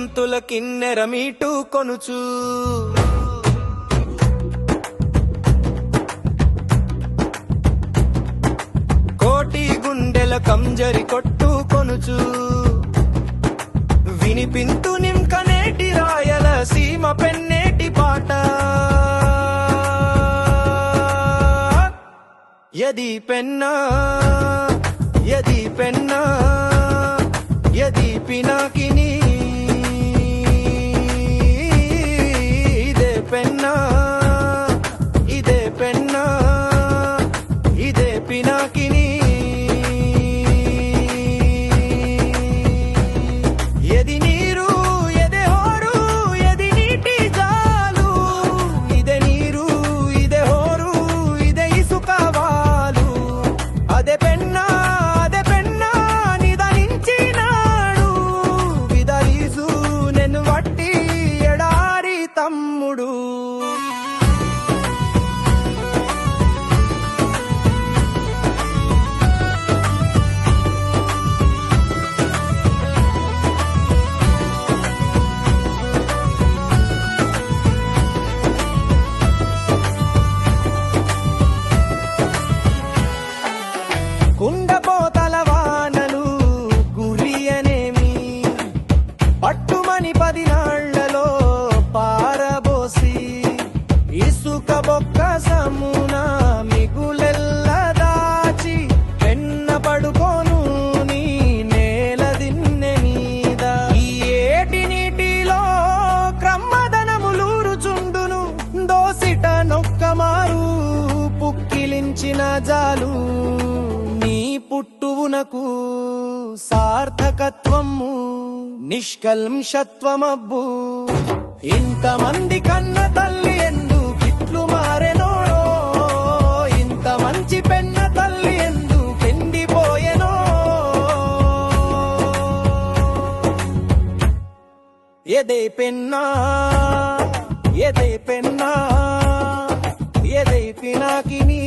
పంతుల కిన్నెర మీటూ కొనుచు. కోటి గుండెల కంజరి కొట్టు కొనుచు. వినిపింతు నింకనేటి రాయల సీమ పెన్నేటి పాట. యది పెన్నా. పుక్కిలించిన జాలు నీ పుట్టువునకు సార్థకత్వము నిష్కల్మషత్వమబ్బు. ఇంతమంది కన్న తల్లి ఎందుకిట్లు మారెనో ఇంత మంచి పెన్న తల్లి ఎందుకెండిపోయెనో ఎదే పెన్నా ఎదే పెన్నా ఎదే పినాకిని